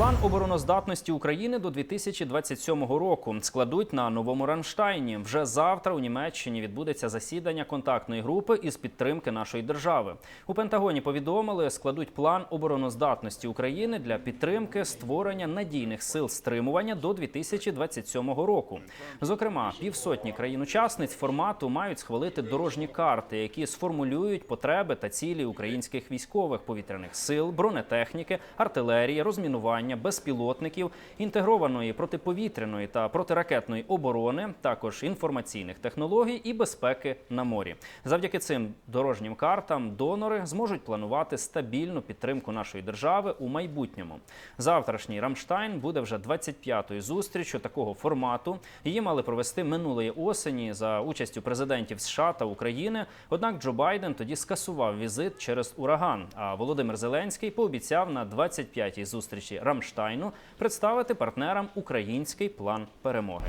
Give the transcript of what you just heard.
План обороноздатності України до 2027 року складуть на новому Рамштайні. Вже завтра у Німеччині відбудеться засідання контактної групи із підтримки нашої держави. У Пентагоні повідомили, складуть план обороноздатності України для підтримки створення надійних сил стримування до 2027 року. Зокрема, півсотні країн-учасниць формату мають схвалити дорожні карти, які сформулюють потреби та цілі українських військових повітряних сил, бронетехніки, артилерії, розмінування, безпілотників, інтегрованої протиповітряної та протиракетної оборони, також інформаційних технологій і безпеки на морі. Завдяки цим дорожнім картам донори зможуть планувати стабільну підтримку нашої держави у майбутньому. Завтрашній Рамштайн буде вже 25-ю зустрічю такого формату. Її мали провести минулої осені за участю президентів США та України. Однак Джо Байден тоді скасував візит через ураган. А Володимир Зеленський пообіцяв на 25-й зустрічі Рамштайну представити партнерам український план перемоги.